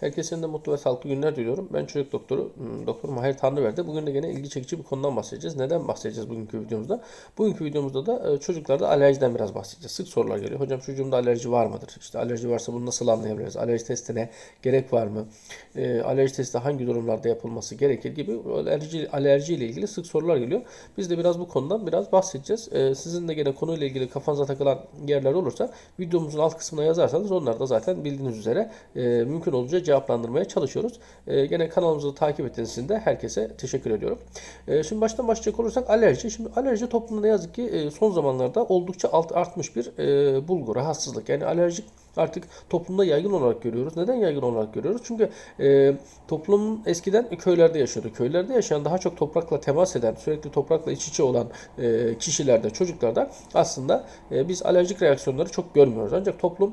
Herkese de mutlu ve sağlıklı günler diliyorum. Ben çocuk doktoru hmm, Doktor Mahir Tanrıverdi. Bugün de gene ilgi çekici bir konudan bahsedeceğiz. Neden bahsedeceğiz bugünkü videomuzda? Bugünkü videomuzda da e, çocuklarda alerjiden biraz bahsedeceğiz. Sık sorular geliyor. Hocam çocuğumda alerji var mıdır? İşte alerji varsa bunu nasıl anlayabiliriz? Alerji testine gerek var mı? E, alerji testi hangi durumlarda yapılması gerekir gibi alerji alerji ile ilgili sık sorular geliyor. Biz de biraz bu konudan biraz bahsedeceğiz. E, sizin de gene konuyla ilgili kafanıza takılan yerler olursa videomuzun alt kısmına yazarsanız onlar da zaten bildiğiniz üzere e, mümkün olunca cevaplandırmaya çalışıyoruz. E, gene kanalımızı takip ettiğiniz için de herkese teşekkür ediyorum. E, şimdi baştan başlayacak olursak alerji. Şimdi alerji toplumda ne yazık ki e, son zamanlarda oldukça alt, artmış bir e, bulgu, rahatsızlık. Yani alerjik artık toplumda yaygın olarak görüyoruz. Neden yaygın olarak görüyoruz? Çünkü e, toplum eskiden köylerde yaşıyordu. Köylerde yaşayan daha çok toprakla temas eden, sürekli toprakla iç içe olan e, kişilerde, çocuklarda aslında e, biz alerjik reaksiyonları çok görmüyoruz. Ancak toplum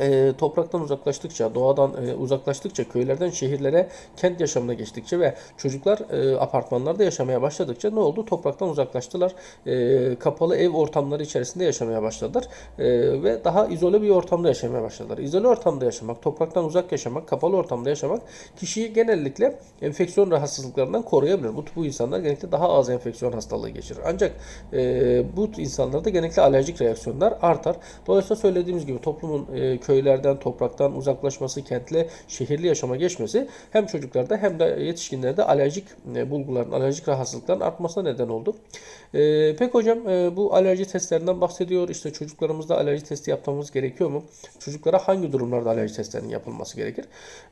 e, topraktan uzaklaştıkça, doğadan e, uzaklaştıkça, köylerden şehirlere, kent yaşamına geçtikçe ve çocuklar e, apartmanlarda yaşamaya başladıkça ne oldu? Topraktan uzaklaştılar. E, kapalı ev ortamları içerisinde yaşamaya başladılar. E, ve daha izole bir ortamda yaşamaya başladılar. İzole ortamda yaşamak, topraktan uzak yaşamak, kapalı ortamda yaşamak kişiyi genellikle enfeksiyon rahatsızlıklarından koruyabilir. Bu, bu insanlar genellikle daha az enfeksiyon hastalığı geçirir. Ancak e, bu insanlarda genellikle alerjik reaksiyonlar artar. Dolayısıyla söylediğimiz gibi toplumun e, köylerden, topraktan uzaklaşması, kentle şehirli yaşama geçmesi hem çocuklarda hem de yetişkinlerde alerjik e, bulguların, alerjik rahatsızlıkların artmasına neden oldu. E, peki hocam e, bu alerji testlerinden bahsediyor. İşte çocuklarımızda alerji testi yapmamız gerekiyor mu? Çocuklara hangi durumlarda alerji testlerinin yapılması gerekir?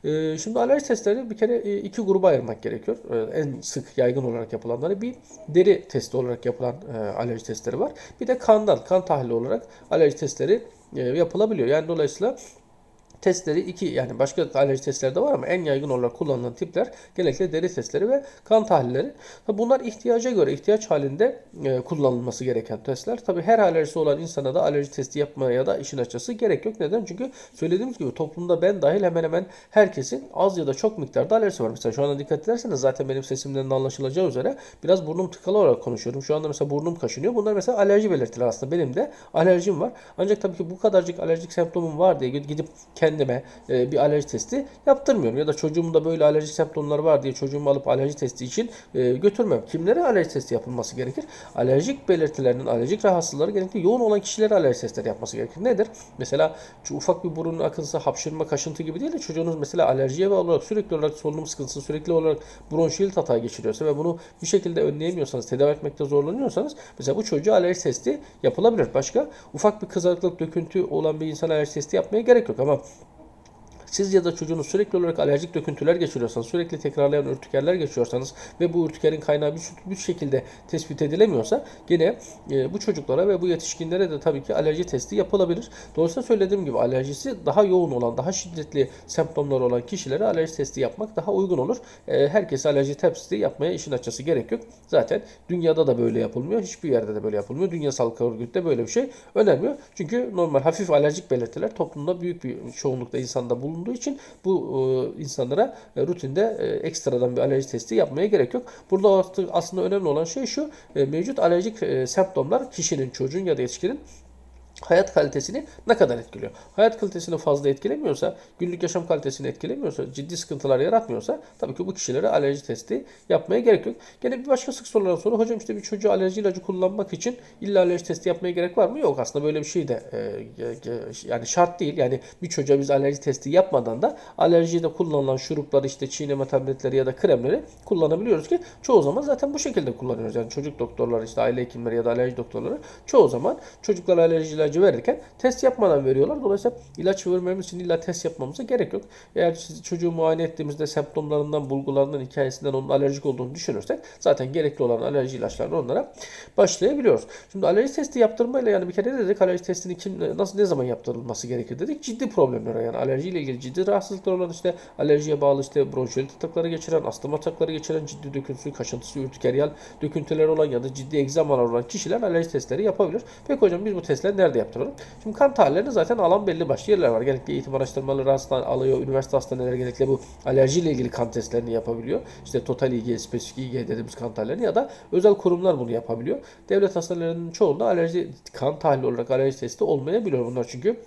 E, şimdi alerji testleri bir kere e, iki gruba ayırmak gerekiyor. E, en sık yaygın olarak yapılanları bir deri testi olarak yapılan e, alerji testleri var. Bir de kandan, kan tahlili olarak alerji testleri e, yapılabiliyor. Yani dolayısıyla testleri iki yani başka alerji testleri de var ama en yaygın olarak kullanılan tipler genellikle deri testleri ve kan tahlilleri. Bunlar ihtiyaca göre ihtiyaç halinde e, kullanılması gereken testler. Tabi her alerjisi olan insana da alerji testi yapmaya da işin açısı gerek yok. Neden? Çünkü söylediğimiz gibi toplumda ben dahil hemen hemen herkesin az ya da çok miktarda alerjisi var. Mesela şu anda dikkat ederseniz zaten benim sesimden de anlaşılacağı üzere biraz burnum tıkalı olarak konuşuyorum. Şu anda mesela burnum kaşınıyor. Bunlar mesela alerji belirtileri aslında. Benim de alerjim var. Ancak tabii ki bu kadarcık alerjik semptomum var diye gidip kendime e, bir alerji testi yaptırmıyorum. Ya da çocuğumda böyle alerjik semptomlar var diye çocuğumu alıp alerji testi için e, götürmem. Kimlere alerji testi yapılması gerekir? Alerjik belirtilerinin, alerjik rahatsızlıkları genellikle yoğun olan kişilere alerji testleri yapması gerekir. Nedir? Mesela şu ufak bir burun akıntısı, hapşırma, kaşıntı gibi değil de çocuğunuz mesela alerjiye bağlı olarak sürekli olarak solunum sıkıntısı, sürekli olarak bronşiyel hata geçiriyorsa ve bunu bir şekilde önleyemiyorsanız, tedavi etmekte zorlanıyorsanız mesela bu çocuğa alerji testi yapılabilir. Başka ufak bir kızarıklık, döküntü olan bir insan alerji testi yapmaya gerek yok ama siz ya da çocuğunuz sürekli olarak alerjik döküntüler geçiriyorsanız, sürekli tekrarlayan ürtikerler geçiyorsanız ve bu ürtikerin kaynağı bir, bir şekilde tespit edilemiyorsa yine e, bu çocuklara ve bu yetişkinlere de tabii ki alerji testi yapılabilir. Dolayısıyla söylediğim gibi alerjisi daha yoğun olan, daha şiddetli semptomları olan kişilere alerji testi yapmak daha uygun olur. E, herkese alerji testi yapmaya işin açısı gerek yok. Zaten dünyada da böyle yapılmıyor. Hiçbir yerde de böyle yapılmıyor. Dünya Sağlık Örgütü de böyle bir şey önermiyor. Çünkü normal hafif alerjik belirtiler toplumda büyük bir çoğunlukta insanda bulunduğu için bu e, insanlara e, rutinde e, ekstradan bir alerji testi yapmaya gerek yok. Burada artık aslında önemli olan şey şu. e, mevcut alerjik semptomlar kişinin, çocuğun ya da yetişkinin hayat kalitesini ne kadar etkiliyor? Hayat kalitesini fazla etkilemiyorsa, günlük yaşam kalitesini etkilemiyorsa, ciddi sıkıntılar yaratmıyorsa tabii ki bu kişilere alerji testi yapmaya gerek yok. Gene bir başka sık sorulan soru hocam işte bir çocuğa alerji ilacı kullanmak için illa alerji testi yapmaya gerek var mı? Yok aslında böyle bir şey de e, yani şart değil. Yani bir çocuğa biz alerji testi yapmadan da alerjide kullanılan şurupları işte çiğneme tabletleri ya da kremleri kullanabiliyoruz ki çoğu zaman zaten bu şekilde kullanıyoruz. Yani çocuk doktorları işte aile hekimleri ya da alerji doktorları çoğu zaman çocuklara alerji ilacı ilacı verirken test yapmadan veriyorlar. Dolayısıyla ilaç vermemiz için illa test yapmamıza gerek yok. Eğer siz çocuğu muayene ettiğimizde semptomlarından, bulgularından, hikayesinden onun alerjik olduğunu düşünürsek zaten gerekli olan alerji ilaçlarını onlara başlayabiliyoruz. Şimdi alerji testi yaptırmayla yani bir kere dedik alerji testini kim nasıl ne zaman yaptırılması gerekir dedik. Ciddi problemler yani alerjiyle ilgili ciddi rahatsızlıklar olan işte alerjiye bağlı işte bronşiyel atakları geçiren, astım atakları geçiren, ciddi döküntüsü, kaşıntısı, ürtikeryal döküntüler olan ya da ciddi egzamalar olan kişiler alerji testleri yapabilir. Peki hocam biz bu testleri nerede yaptıralım? Şimdi kan tahlillerini zaten alan belli başlı yerler var. Genellikle eğitim araştırmaları hastane alıyor. Üniversite hastaneleri genellikle bu alerjiyle ilgili kan testlerini yapabiliyor. İşte total IgG, spesifik IgG dediğimiz kan tahlillerini ya da özel kurumlar bunu yapabiliyor. Devlet hastanelerinin çoğunda alerji kan tahlili olarak alerji testi olmayabiliyor bunlar çünkü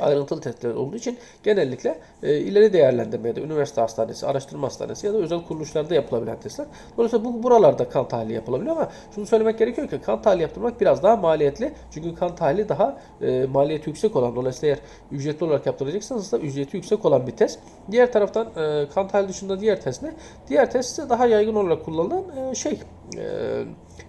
ayrıntılı testler olduğu için genellikle e, ileri değerlendirmede üniversite hastanesi, araştırma hastanesi ya da özel kuruluşlarda yapılabilen testler. Dolayısıyla bu buralarda kan tahlili yapılabiliyor ama şunu söylemek gerekiyor ki kan tahlili yaptırmak biraz daha maliyetli. Çünkü kan tahlili daha e, maliyeti yüksek olan dolayısıyla eğer ücretli olarak yaptıracaksanız da ücreti yüksek olan bir test. Diğer taraftan e, kan tahlili dışında diğer test ne? Diğer test ise daha yaygın olarak kullanılan e, şey e,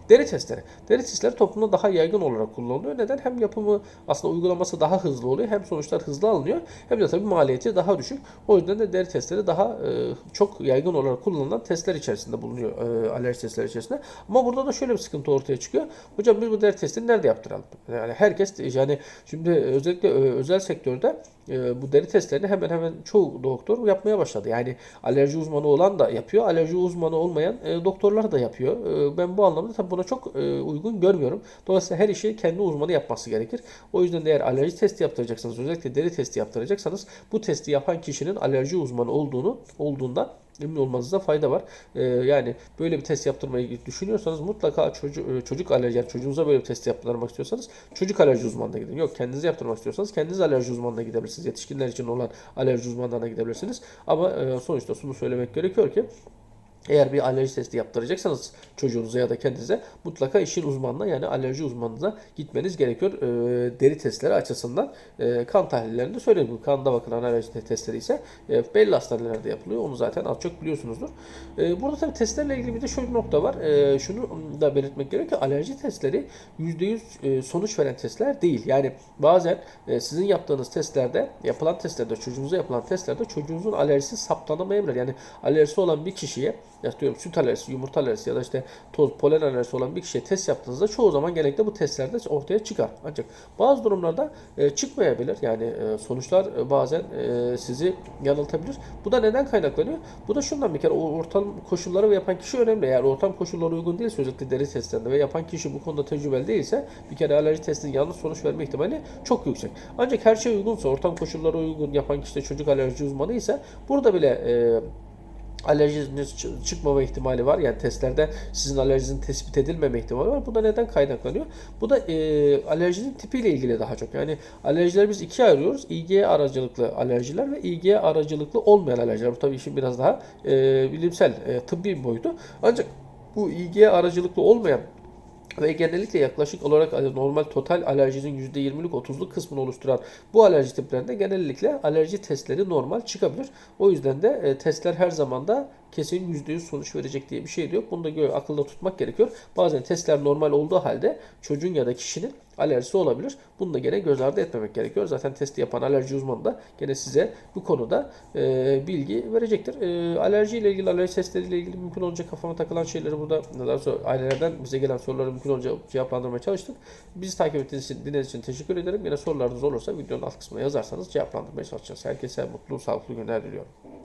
deri testleri. Deri testleri toplumda daha yaygın olarak kullanılıyor. Neden? Hem yapımı aslında uygulaması daha hızlı oluyor. Hem sonuçlar hızlı alınıyor. Hem de tabii maliyeti daha düşük. O yüzden de deri testleri daha e, çok yaygın olarak kullanılan testler içerisinde bulunuyor. E, alerji testleri içerisinde. Ama burada da şöyle bir sıkıntı ortaya çıkıyor. Hocam biz bu deri testini nerede yaptıralım? Yani herkes yani şimdi özellikle e, özel sektörde bu deri testlerini hemen hemen çoğu doktor yapmaya başladı. Yani alerji uzmanı olan da yapıyor, alerji uzmanı olmayan e, doktorlar da yapıyor. E, ben bu anlamda tabii buna çok e, uygun görmüyorum. Dolayısıyla her işi kendi uzmanı yapması gerekir. O yüzden de eğer alerji testi yaptıracaksanız, özellikle deri testi yaptıracaksanız bu testi yapan kişinin alerji uzmanı olduğunu olduğundan emin olmanızda fayda var. Ee, yani böyle bir test yaptırmayı düşünüyorsanız mutlaka çocuk, çocuk alerji, yani çocuğunuza böyle bir test yaptırmak istiyorsanız çocuk alerji uzmanına gidin. Yok kendinize yaptırmak istiyorsanız kendiniz alerji uzmanına gidebilirsiniz. Yetişkinler için olan alerji uzmanlarına gidebilirsiniz. Ama e, sonuçta şunu söylemek gerekiyor ki eğer bir alerji testi yaptıracaksanız çocuğunuza ya da kendinize mutlaka işin uzmanına yani alerji uzmanına gitmeniz gerekiyor. E, deri testleri açısından e, kan tahlillerinde söyleyeyim. Bu kanda bakılan alerji testleri ise e, belli hastanelerde yapılıyor. Onu zaten az çok biliyorsunuzdur. E, burada tabii testlerle ilgili bir de şöyle bir nokta var. E, şunu da belirtmek gerekiyor ki alerji testleri %100 e, sonuç veren testler değil. Yani bazen e, sizin yaptığınız testlerde yapılan testlerde çocuğunuza yapılan testlerde çocuğunuzun alerjisi saptanamayabilir. Yani alerjisi olan bir kişiye ya diyorum süt alerjisi, yumurta alerjisi ya da işte toz, polen alerjisi olan bir kişiye test yaptığınızda çoğu zaman genellikle bu testlerde ortaya çıkar. Ancak bazı durumlarda e, çıkmayabilir. Yani e, sonuçlar e, bazen e, sizi yanıltabilir. Bu da neden kaynaklanıyor? Bu da şundan bir kere ortam koşulları ve yapan kişi önemli. Eğer ortam koşulları uygun değilse özellikle deri testlerinde ve yapan kişi bu konuda tecrübeli değilse bir kere alerji testinin yanlış sonuç verme ihtimali çok yüksek. Ancak her şey uygunsa, ortam koşulları uygun, yapan kişi de çocuk alerji uzmanı ise burada bile e, alerjiniz çıkmama ihtimali var. Yani testlerde sizin alerjinin tespit edilmeme ihtimali var. Bu da neden kaynaklanıyor? Bu da e, alerjinin tipiyle ilgili daha çok. Yani alerjileri biz ikiye ayırıyoruz. IgE aracılıklı alerjiler ve IgE aracılıklı olmayan alerjiler. Bu tabii işin biraz daha e, bilimsel, e, tıbbi bir boyutu. Ancak bu IgE aracılıklı olmayan ve genellikle yaklaşık olarak normal total alerjinin %20'lik 30'luk kısmını oluşturan bu alerji tiplerinde genellikle alerji testleri normal çıkabilir. O yüzden de e, testler her zaman da kesin %100 sonuç verecek diye bir şey de yok. Bunu da akılda tutmak gerekiyor. Bazen testler normal olduğu halde çocuğun ya da kişinin alerjisi olabilir. Bunu da gene göz ardı etmemek gerekiyor. Zaten testi yapan alerji uzmanı da gene size bu konuda e, bilgi verecektir. E, alerji ile ilgili, alerji testleriyle ilgili mümkün olunca kafama takılan şeyleri burada daha sonra ailelerden bize gelen soruları mümkün olunca cevaplandırmaya çalıştık. Bizi takip ettiğiniz için, dinlediğiniz için teşekkür ederim. Yine sorularınız olursa videonun alt kısmına yazarsanız cevaplandırmaya çalışacağız. Herkese mutlu, sağlıklı günler diliyorum.